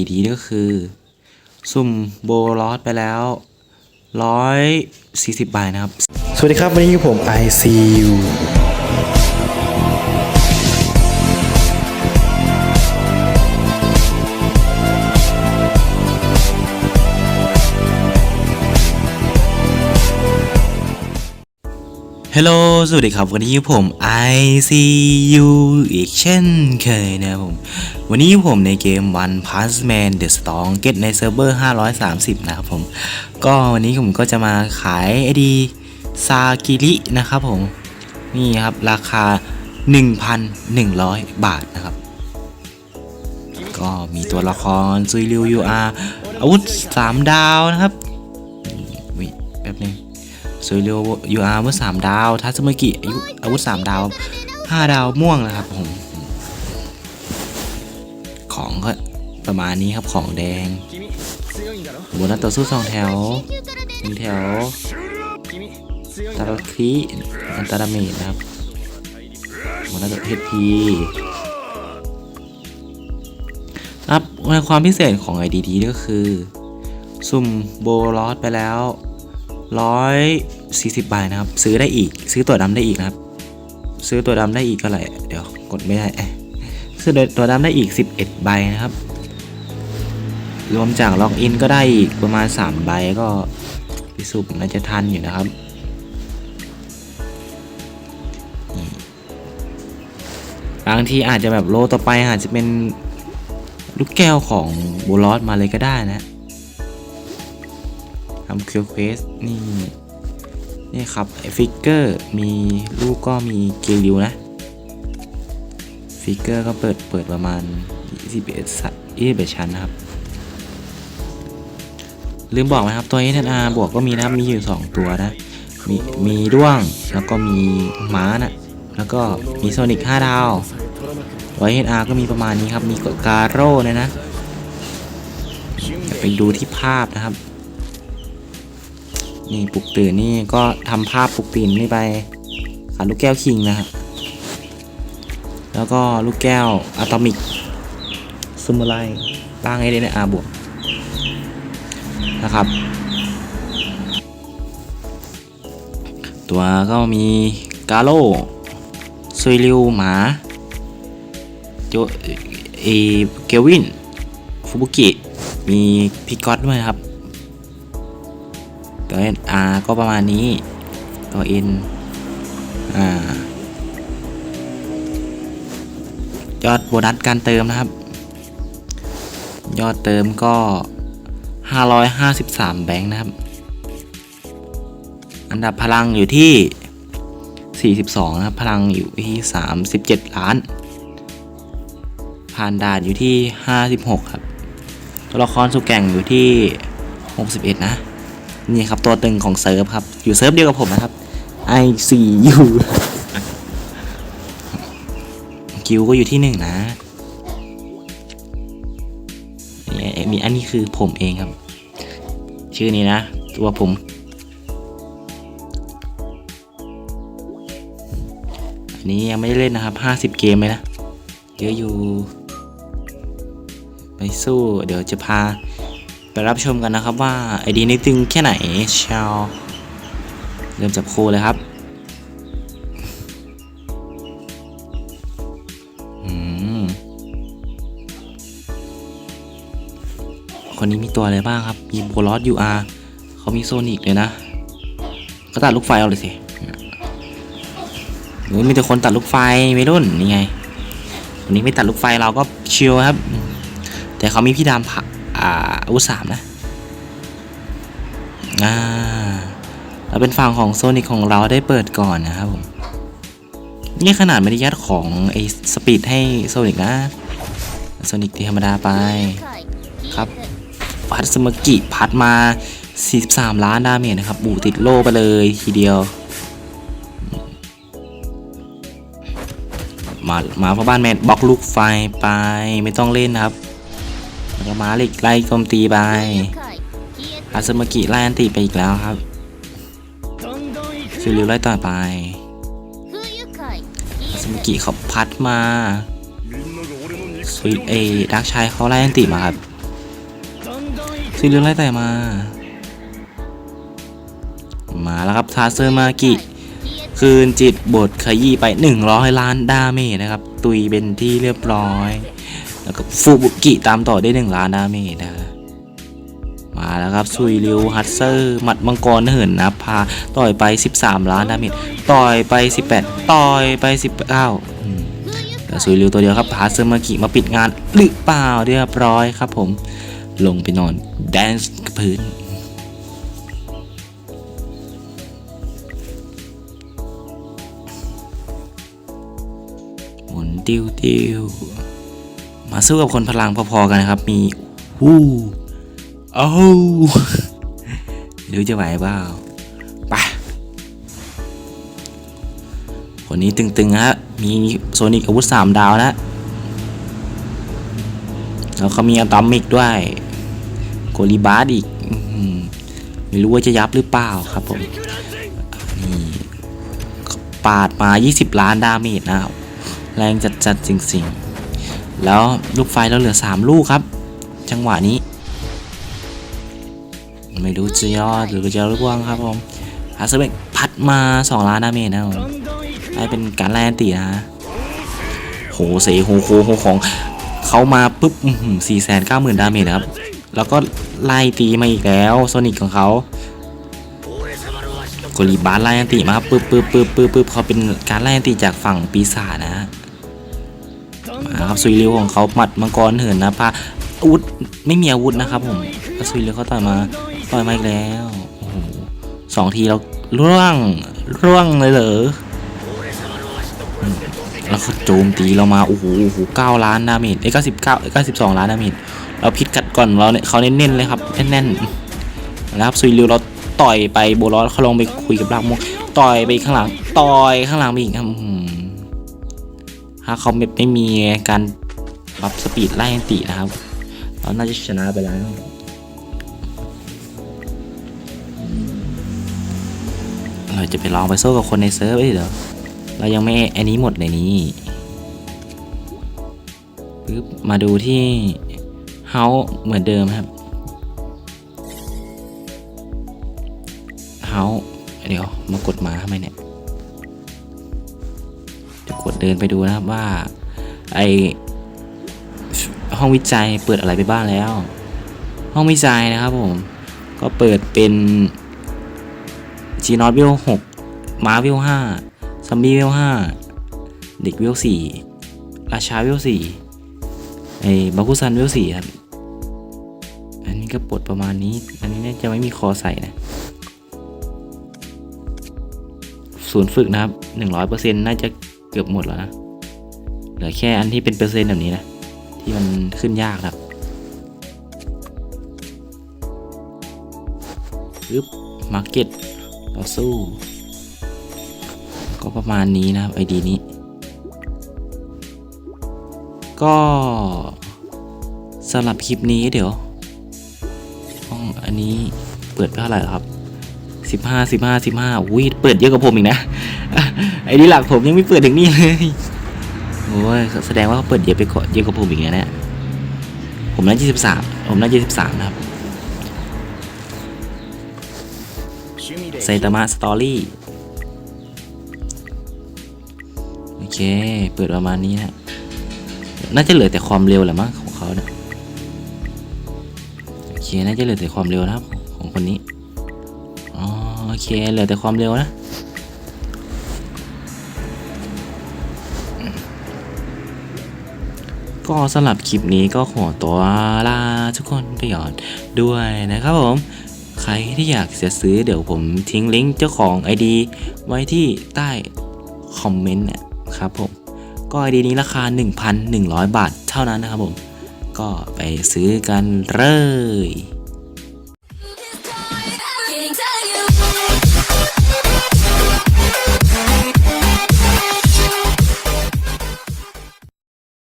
ดีก็คือ สุ่มโบลอสไปแล้ว 140ใบนะครับ สวัสดีครับ วันนี้ผม ICU Hello สวัสดีครับ วันนี้ผม ICU อีกเช่นเคยนะครับผม วันนี้ผมในเกม One Punch Man The Strong Get ในเซิร์ฟเวอร์ 530 นะครับผม ก็วันนี้ผมก็จะมาขายไอดีซากิรินะครับผม นี่ครับ ราคา 1,100 บาทนะครับ ก็มีตัวละครซุยริวยูอาอาวุธ 3 ดาวนะครับ วิแป๊บนึง สวยเรียวยูอาร์อาวุธสามดาวทัสเมกิอายุอาวุธสามดาวห้าดาวม่วงนะครับผม ของก็ประมาณนี้ครับของแดงบนนัดต่อสู้สองแถวหนึ่งแถวตาลคีอันตราเมดนะครับบนนัดต่อเฮดพีครับความพิเศษของ IDD ก็คือ สุ่มโบลอสไปแล้ว 140ใบนะครับ ซื้อได้อีก ซื้อตัวดำได้อีกนะครับ ซื้อตัวดำได้อีกก็ไรเดี๋ยวกดไม่ได้ซื้อตัวดำได้อีก 11 ใบนะครับ รวมจากล็อกอินก็ได้อีกประมาณ 3 ใบก็พิสุบน่าจะทันอยู่นะครับบางทีอาจจะแบบโลต่อไปอาจจะเป็นลูกแก้วของบูลอสมาเลยก็ได้นะ ทำคิวเควสนี่นี่ครับฟิกเกอร์มีลูกก็มีเกลิวนะ ฟิกเกอร์ก็เปิดเปิดประมาณ21สัต21ชั้นนะครับ ลืมบอกนะครับตัว SNR บวกก็มีนะมีอยู่ 2 ตัวนะ มีมีด้วงแล้วก็มีม้านะแล้วก็มีโซนิก5ดาวตัว SNR ก็มีประมาณนี้ครับ มีกาโร่นะนะไปดูที่ภาพนะครับ นี่ปลุกตื่นนี่ก็ทำภาพปลุกตื่นนี่ไปขาดลูกแก้วคิงนะฮะแล้วก็ลูกแก้วอะตอมิกซูมูไรบ้างไอเดนอาบวกนะครับ ตัวก็มีกาโลซุยริวหมาโจเอเกวิน ฟุบุกิ มีพิกอตด้วยครับ ตัว R ก็ประมาณนี้ ตัว N อ่ายอดโบนัสการเติมนะครับ ยอดเติมก็ 553 แบงค์นะครับ อันดับพลังอยู่ที่ 42 นะครับ พลังอยู่ที่ 37 ล้าน ผ่านด่านอยู่ที่ 56 ครับ ตัวละครสุกแก่งอยู่ที่ 61 นะ นี่ครับตัวตึงของเซิร์ฟครับ อยู่เซิร์ฟเดียวกับผมนะครับ ICU คิวก็อยู่ที่หนึ่งนะนี่มีอันนี้คือผมเองครับ ชื่อนี้นะ ตัวผม อันนี้ยังไม่ได้เล่นนะครับ 50 เกมเลยนะ เยอะอยู่ ไปสู้ เดี๋ยวจะพา ไปรับชมกันนะครับว่าไอดีนี้ตึงแค่ไหนชาวเริ่มจับคู่เลยครับอืมคนนี้มีตัวอะไรบ้างครับ มีโบลอสยูอาร์เขามีโซนิกเลยนะ ก็ตัดลูกไฟเอาเลยสิหรือมีแต่คนตัดลูกไฟไม่รุ่นนี่ไงคนนี้ไม่ตัดลูกไฟเราก็ชิลครับ แต่เขามีพี่ดามผัก อ่าวุธสามนะอ่าเราเป็นฝั่งของโซนิกของเราได้เปิดก่อนนะครับผมนี่ขนาดไม่ได้ยัดของไอ้สปีดให้โซนิกนะโซนิกธรรมดาไปครับพัดสมกิพัดมา 43 ล้านดาเมจนะครับบูติดโลไปเลยทีเดียว มามาพราะบ้านแมนบล็อกลูกไฟไปไม่ต้องเล่นนะครับ แล้วก็มาล็กไล่โจมตีไปอาซึมากิไล่อันติไปอีกแล้วครับซิริวไล่ต่อไปอาซึมากิเขาพัดมาสวิตเอดักชายเขาไล่อันติมาครับซุยเรียวไล่ต่อมา มาแล้วครับทาเซอร์มากิคืนจิตบทขยี้ไป 100 ล้านดาเมจนะครับ ตุยเป็นที่เรียบร้อย แล้วก็ฟูบุกิตามต่อได้1ล้านดาเมจนะมาแล้วครับซุยริวฮัตเซอร์หมัดมังกรเหินนะพาต่อยไป 13 ล้านดาเมจต่อยไป 18 ต่อยไป 19แล้วซุยริวตัวเดียวครับพาเซอร์มากิมาปิดงานหรือเปล่าเรียบร้อยครับผมลงไปนอนแดนซ์กับพื้นหมุนติ้วติ้ว มาสู้กับคนพลังพอๆกันนะครับ มีฮู้โอ้วไม่รู้จะไหวเปล่าไปคนนี้ตึงๆฮะ มีโซนิกอาวุธ 3 ดาวนะ แล้วเขามีอะตอมิกด้วย โกลิบาร์ดอีกไม่รู้ว่าจะยับหรือเปล่าครับผมนี่ปาดมา 20 ล้านดาเมจนะครับแรงจัดๆจริงๆ แล้วลูกไฟเราเหลือ 3 ลูกครับ จังหวะนี้ ไม่รู้จะยอดหรือจะร่วงครับผมฮาร์เซเบกพัดมา 2 ล้านดาเมจนะผมได้เป็นการแลนตีนะโหเสโหโคโหของเขามาปุ๊บสี่แสนเก้าหมื่นดาเมจนะครับ แล้วก็ไล่ตีมาอีกแล้วโซนิกของเขากลีบาร์ไล่ติมาปึ๊บปึ๊บปึ๊บปึ๊บปึ๊บเขาเป็นการไล่ติจากฝั่งปีศาจนะ ฮะมาครับซุยริวของเขาหมัดมังกรเหินนะพาอาวุธไม่มีอาวุธนะครับ ผมซุยริวเขาต่อยมาต่อยมาอีกแล้วโอ้โหสองทีเราร่วงร่วงเลยเหรอแล้วเขาโจมตีเรามาโอ้โหโอ้โหเก้าล้านดาเมจเอ้เก้าสิบเก้าเก้าสิบสองล้านดาเมจเราพิษกัดก่อนเราเนี่ยเขาเน้นๆเลยครับแน่นๆแล้วครับซุยริวเราต่อยไปโบลอสเขาลงไปคุยกับลากมงต่อยไปข้างหลังต่อยข้างหลังไปอีกครับ ถ้าเขาไม่ไม่มีการปรับสปีดไล่อันตินะครับ เราน่าจะชนะไปแล้วเราจะไปลองไปโซ่กับคนในเซิร์ฟเอ้ยเดี๋ยวเรายังไม่อันนี้หมดในนี้ปึ๊บมาดูที่เฮาเหมือนเดิมครับเฮาเดี๋ยวมากดมาทำไมเนี่ย เดี๋ยวกดเดินไปดูนะครับว่า ไอห้องวิจัยเปิดอะไรไปบ้างแล้ว ห้องวิจัยนะครับผม ก็เปิดเป็นจีนอตวิวหกมาวิวห้าซอมบี้เวห้าเด็กเวสี่ราชาเวสี่ไอ้บาคุซันเวสี่ครับ อันนี้ก็ปลดประมาณนี้ อันนี้น่าจะไม่มีคอใส่นะศูนย์ฝึกนะครับหนึ่งร้อยเปอร์เซ็นต์น่าจะ เกือบหมดแล้วนะ เหลือแค่อันที่เป็นเปอร์เซ็นต์แบบนี้นะ ที่มันขึ้นยากครับปึ๊บมาร์เก็ตต่อสู้ ก็ประมาณนี้นะครับไอดีนี้ ก็สำหรับคลิปนี้เดี๋ยวห้องอันนี้เปิดเท่าไหร่ครับ สิบห้าสิบห้าสิบห้าอุ้ยเปิดเยอะกว่าผมอีกนะ ไอดีหลักผมยังไม่เปิดถึงนี่เลยโอ้ยแสดงว่าเขาเปิดเยอะไปกว่าเยอะกว่าผมอีกนะเนี่ยผมน่าจะสิบสามผมน่าจะสิบสามนะครับไซตามะสตอรี่โอเค เปิดประมาณนี้นะน่าจะเหลือแต่ความเร็วแหละมั้งของเขาเนี่ยโอเค น่าจะเหลือแต่ความเร็วนะครับ ของคนนี้ เคเหลือแต่ความเร็วนะก็สำหรับคลิปนี้ก็ขอตัวลาทุกคนไปก่อนด้วยนะครับผม ใครที่อยากจะซื้อเดี๋ยวผมทิ้งลิงก์เจ้าของ ID ไว้ที่ใต้คอมเมนต์นะครับผม ก็ ID นี้ราคา 1,100 บาทเท่านั้นนะครับผม ก็ไปซื้อกันเลย